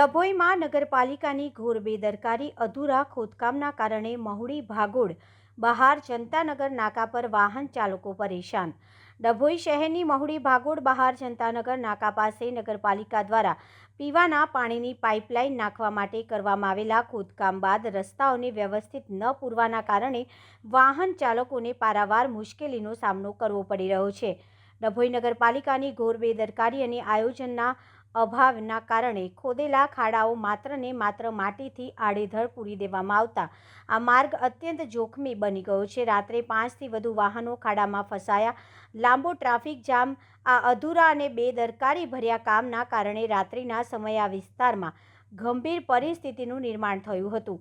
ડભોઈમાં નગરપાલિકાની ઘોર બેદરકારી, અધૂરા ખોદકામના કારણે મહુડી ભાગોળ, બહાર જનતાનગર નાકા પર વાહન ચાલકો પરેશાન. ડભોઈ શહેરની મહુડી ભાગોળ, બહાર જનતાનગર નાકા પાસે નગરપાલિકા દ્વારા પીવાના પાણીની પાઇપલાઇન નાખવા માટે કરવામાં આવેલા ખોદકામ બાદ રસ્તાઓને વ્યવસ્થિત ન પૂરવાના કારણે વાહન ચાલકોને પારાવાર મુશ્કેલીનો સામનો કરવો પડી રહ્યો છે. ડભોઈ નગરપાલિકાની ઘોર બેદરકારી અને આયોજનના અભાવના કારણે ખોદેલા ખાડાઓ માત્ર ને માત્ર માટીથી આડેધડ પૂરી દેવામાં આવતા. આ માર્ગ અત્યંત જોખમી બની ગયો છે. રાત્રે પાંચથી વધુ વાહનો ખાડામાં ફસાયા. લાંબો ટ્રાફિક જામ, આ અધૂરા અને બેદરકારી ભર્યા કામના કારણે રાત્રિના સમયે આ વિસ્તારમાં ગંભીર પરિસ્થિતિનું નિર્માણ થયું હતું.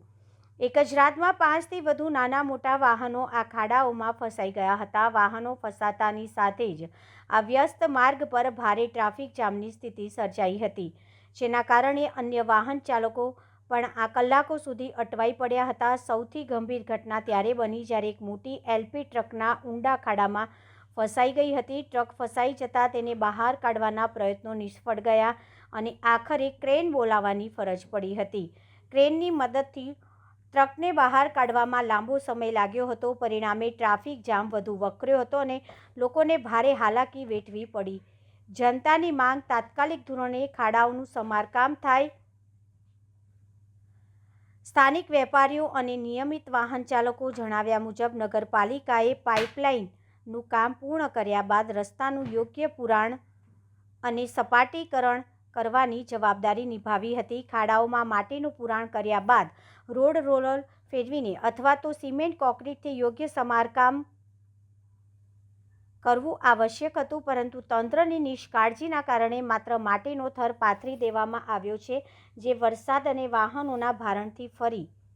એક જ રાતમાં પાંચથી વધુ નાના મોટા વાહનો આ ખાડાઓમાં ફસાઈ ગયા હતા. વાહનો ફસાતાની સાથે જ આ વ્યસ્ત માર્ગ પર ભારે ટ્રાફિક જામની સ્થિતિ સર્જાઈ હતી, જેના કારણે અન્ય વાહન ચાલકો પણ આ કલાકો સુધી અટવાઈ પડ્યા હતા. સૌથી ગંભીર ઘટના ત્યારે બની જ્યારે એક મોટી એલપી ટ્રકના ઊંડા ખાડામાં ફસાઈ ગઈ હતી. ટ્રક ફસાઈ જતાં તેને બહાર કાઢવાના પ્રયત્નો નિષ્ફળ ગયા અને આખરે ક્રેન બોલાવવાની ફરજ પડી હતી. ક્રેનની મદદથી ટ્રકને બહાર કાઢવામાં લાંબો સમય લાગ્યો હતો. પરિણામે ટ્રાફિક જામ વધુ વકર્યો હતો અને લોકોને ભારે હાલાકી વેઠવી પડી. જનતાની માંગ તાત્કાલિક ધોરણે ખાડાઓનું સમારકામ થાય. સ્થાનિક વેપારીઓ અને નિયમિત વાહન ચાલકો જણાવ્યા મુજબ નગરપાલિકાએ પાઇપલાઇનનું કામ પૂર્ણ કર્યા બાદ રસ્તાનું યોગ્ય પુરાણ અને સપાટીકરણ કરવાની જવાબદારી નિભાવી હતી. ખાડાઓમાં માટીનું પુરાણ કર્યા બાદ રોડ રોલર ફેરવીને અથવા તો સિમેન્ટ કોન્ક્રીટથી યોગ્ય સમારકામ કરવું આવશ્યક હતું, પરંતુ તંત્રની નિષ્કાળજીના કારણે માત્ર માટીનો થર પાથરી દેવામાં આવ્યો છે, જે વરસાદ અને વાહનોના ભારણથી ફરી